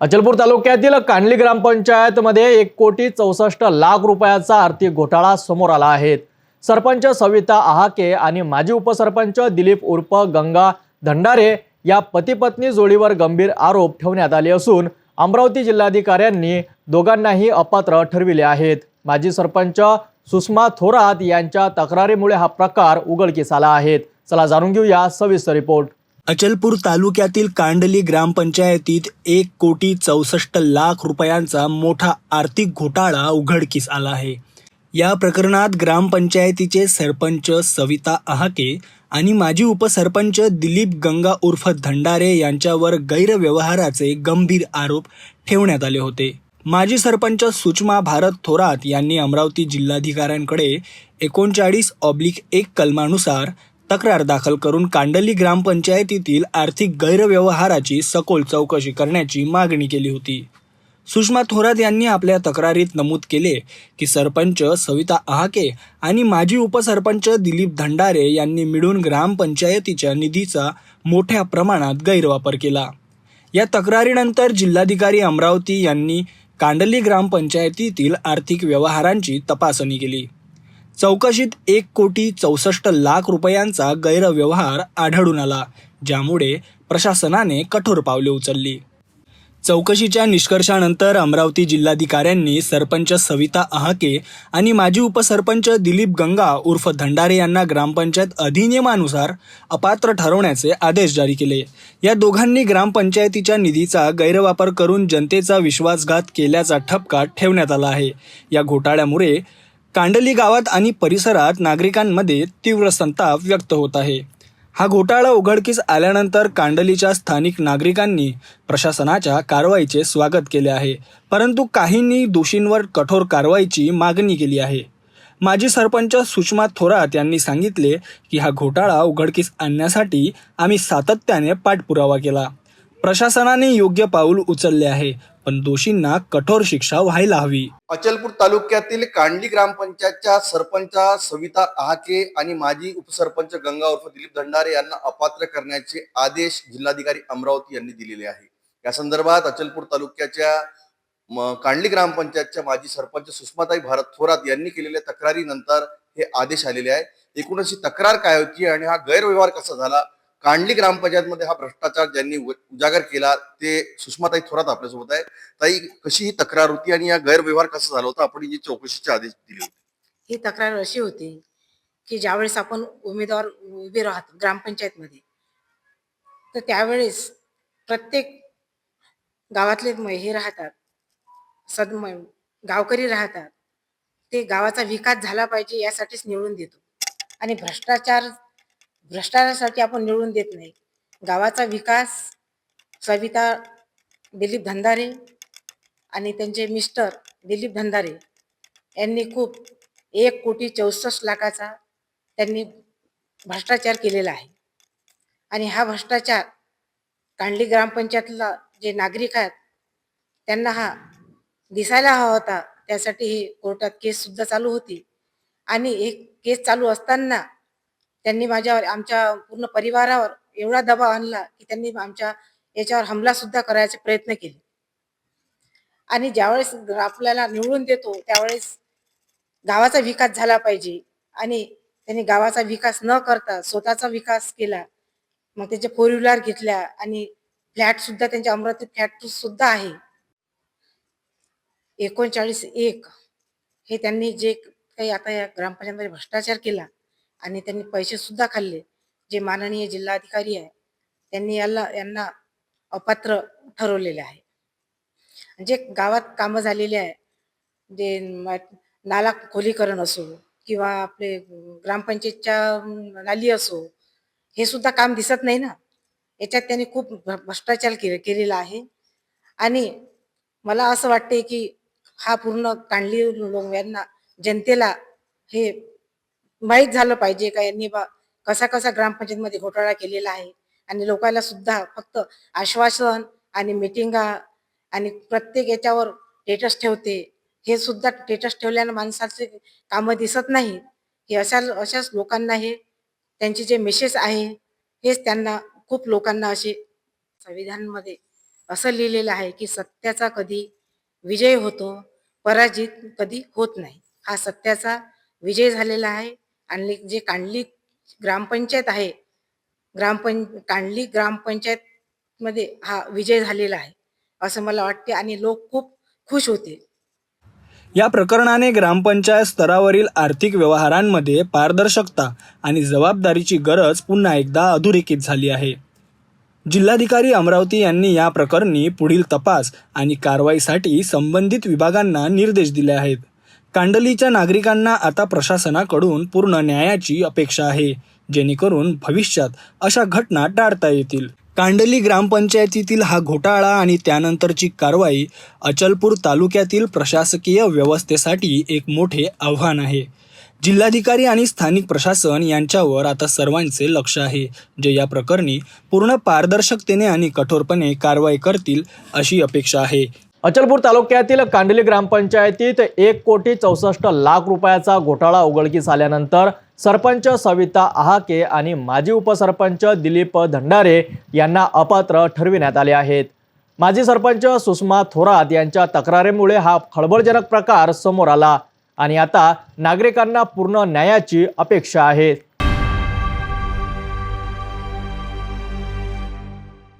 अचलपूर तालुक्यातील कांडली ग्रामपंचायतमध्ये एक कोटी चौसष्ट लाख रुपयाचा आर्थिक घोटाळा समोर आला आहे. सरपंच सविता आहाके आणि माजी उपसरपंच दिलीप उर्फ गंगा धंडारे या पतीपत्नी जोडीवर गंभीर आरोप ठेवण्यात आले असून अमरावती जिल्हाधिकाऱ्यांनी दोघांनाही अपात्र ठरविले आहेत. माजी सरपंच सुषमा थोरात यांच्या तक्रारीमुळे हा प्रकार उघडकीस आला आहे. चला जाणून घेऊया सविस्तर रिपोर्ट. अचलपूर तालुक्यातील कांडली ग्रामपंचायतीत एक कोटी चौसष्ट लाख रुपयांचा मोठा आर्थिक घोटाळा उघडकीस आला आहे. या प्रकरणात ग्रामपंचायतीचे सरपंच सविता आहाके आणि माजी उपसरपंच दिलीप गंगा उर्फ धंडारे यांच्यावर गैरव्यवहाराचे गंभीर आरोप ठेवण्यात आले होते. माजी सरपंच सुषमा भारत थोरात यांनी अमरावती जिल्हाधिकाऱ्यांकडे एकोणचाळीस ऑब्लिक एक कलमानुसार तक्रार दाखल करून कांडली ग्रामपंचायतीतील आर्थिक गैरव्यवहाराची सखोल चौकशी करण्याची मागणी केली होती. सुषमा थोरात यांनी आपल्या तक्रारीत नमूद केले की सरपंच सविता आहाके आणि माजी उपसरपंच दिलीप धंडारे यांनी मिळून ग्रामपंचायतीच्या निधीचा मोठ्या प्रमाणात गैरवापर केला. या तक्रारीनंतर जिल्हाधिकारी अमरावती यांनी कांडली ग्रामपंचायतीतील आर्थिक व्यवहारांची तपासणी केली. चौकशीत एक कोटी चौसष्ट लाख रुपयांचा गैरव्यवहार आढळून आला ज्यामुळे प्रशासनाने कठोर पावले उचलली. चौकशीच्या निष्कर्षानंतर अमरावती जिल्हाधिकाऱ्यांनी सरपंच सविता आहाके आणि माजी उपसरपंच दिलीप गंगा उर्फ धंडारे यांना ग्रामपंचायत अधिनियमानुसार अपात्र ठरवण्याचे आदेश जारी केले. या दोघांनी ग्रामपंचायतीच्या निधीचा गैरवापर करून जनतेचा विश्वासघात केल्याचा ठपका ठेवण्यात आला आहे. या घोटाळ्यामुळे कांडली गावात आणि परिसरात नागरिकांमध्ये तीव्र संताप व्यक्त होत आहे. हा घोटाळा उघडकीस आल्यानंतर कांडलीच्या स्थानिक नागरिकांनी प्रशासनाच्या कारवाईचे स्वागत केले आहे. परंतु काहींनी दोषींवर कठोर कारवाईची मागणी केली आहे. माजी सरपंच सुषमा थोरात यांनी सांगितले की हा घोटाळा उघडकीस आणण्यासाठी आम्ही सातत्याने पाठपुरावा केला. प्रशासनाने योग्य पाऊल उचलले आहे पण दोषींना कठोर शिक्षा व्हायला हवी. अचलपूर तालुक्यातील कांडली ग्रामपंचायतच्या सरपंच सविता आहाके आणि माजी उपसरपंच गंगा उर्फ दिलीप धंडारे यांना अपात्र करण्याचे आदेश जिल्हाधिकारी अमरावती यांनी दिलेले आहे. या संदर्भात अचलपूर तालुक्याच्या कांडली ग्रामपंचायतच्या माजी सरपंच सुषमाताई भारत थोरात यांनी केलेल्या तक्रारीनंतर हे आदेश आलेले आहे. एकूणच ही तक्रार काय होती आणि हा गैरव्यवहार कसा झाला? कांडली ग्रामपंचायतमध्ये हा भ्रष्टाचार ज्यांनी उजागर केला ते सुषमाताई थोरात आपल्यासोबत आहे ताई कशी ही तक्रार होती आणि या गैरव्यवहार कसा झाला होता? आपण जी चौकशीचे आदेश दिले होते. ही तक्रार अशी होती की ज्यावेळेस आपण उमेदवार उभे राहतो ग्रामपंचायतमध्ये तर त्यावेळेस प्रत्येक गावातले हे राहतात सद गावकरी राहतात. ते गावाचा विकास झाला पाहिजे यासाठीच निवडून देतो. आणि भ्रष्टाचार भ्रष्टाचारासाठी आपण निवडून देत नाही. गावाचा विकास सविता दिलीप धंदारे आणि त्यांचे मिस्टर दिलीप धंदारे यांनी खूप एक कोटी चौसष्ट लाखाचा त्यांनी भ्रष्टाचार केलेला आहे. आणि हा भ्रष्टाचार कांडली ग्रामपंचायतला जे नागरिक आहेत त्यांना हा दिसायला हवा होता. त्यासाठी ही कोर्टात केस सुद्धा चालू होती. आणि एक केस चालू असताना त्यांनी माझ्यावर आमच्या पूर्ण परिवारावर एवढा दबाव आणला की त्यांनी आमच्या याच्यावर हमला सुद्धा करायचे प्रयत्न केले. आणि ज्यावेळेस आपल्याला निवडून देतो त्यावेळेस गावाचा विकास झाला पाहिजे. आणि त्यांनी गावाचा विकास न करता स्वतःचा विकास केला. मग त्याच्या फोर व्हीलर घेतल्या आणि फ्लॅट सुद्धा त्यांच्या अमरावती फ्लॅट सुद्धा आहे. एकोणचाळीस एक हे त्यांनी जे काही आता या ग्रामपंचायतमध्ये भ्रष्टाचार केला आणि त्यांनी पैसे सुद्धा खाल्ले. जे माननीय जिल्हाधिकारी आहे त्यांनी याला यांना अपात्र ठरवलेले आहे. जे गावात कामं झालेली आहे जे नाला खोलीकरण असो किंवा आपले ग्रामपंचायतच्या नाली असो हे सुद्धा काम दिसत नाही ना. याच्यात त्यांनी खूप भ्रष्टाचार केले केलेला आहे. आणि मला असं वाटते की हा पूर्ण कांडली लोक यांना जनतेला हे माहीत झालं पाहिजे का यांनी बा कसा कसा ग्रामपंचायतमध्ये घोटाळा केलेला आहे. आणि लोकांना सुद्धा फक्त आश्वासन आणि मिटिंगा आणि प्रत्येक याच्यावर स्टेटस ठेवते. हे सुद्धा स्टेटस ठेवल्यानं माणसाचे कामं दिसत नाही. हे अशा अशाच लोकांना हे त्यांचे जे मेसेज आहे हेच त्यांना खूप लोकांना असे संविधानमध्ये असं लिहिलेलं आहे की सत्याचा कधी विजय होतो पराजित कधी होत नाही. हा सत्याचा विजय झालेला आहे. आणली जे कांडली ग्रामपंचायत आहे ग्रामपं कांडली ग्रामपंचायत मध्ये हा विजय झालेला आहे असं मला वाटते आणि लोक खूप खुश होते या प्रकरणाने ग्रामपंचायत स्तरावरील आर्थिक व्यवहारांमध्ये पारदर्शकता आणि जबाबदारीची गरज पुन्हा एकदा अधोरेखित झाली आहे. जिल्हाधिकारी अमरावती यांनी या प्रकरणी पुढील तपास आणि कारवाईसाठी संबंधित विभागांना निर्देश दिले आहेत. कांडलीच्या नागरिकांना आता प्रशासनाकडून पूर्ण न्यायाची अपेक्षा आहे जेणेकरून भविष्यात अशा घटना टाळता येतील. कांडली ग्रामपंचायतीतील हा घोटाळा आणि त्यानंतरची कारवाई अचलपूर तालुक्यातील प्रशासकीय व्यवस्थेसाठी एक मोठे आव्हान आहे. जिल्हाधिकारी आणि स्थानिक प्रशासन यांच्यावर आता सर्वांचे लक्ष आहे जे या प्रकरणी पूर्ण पारदर्शकतेने आणि कठोरपणे कारवाई करतील अशी अपेक्षा आहे. अचलपूर तालुक्यातील कांडली ग्रामपंचायतीत एक कोटी चौसष्ट लाख रुपयाचा घोटाळा उघडकीस आल्यानंतर सरपंच सविता आहाके आणि माजी उपसरपंच दिलीप धंडारे यांना अपात्र ठरविण्यात आले आहेत. माजी सरपंच सुषमा थोरात यांच्या तक्रारीमुळे हा खळबळजनक प्रकार समोर आला आणि आता नागरिकांना पूर्ण न्यायाची अपेक्षा आहे.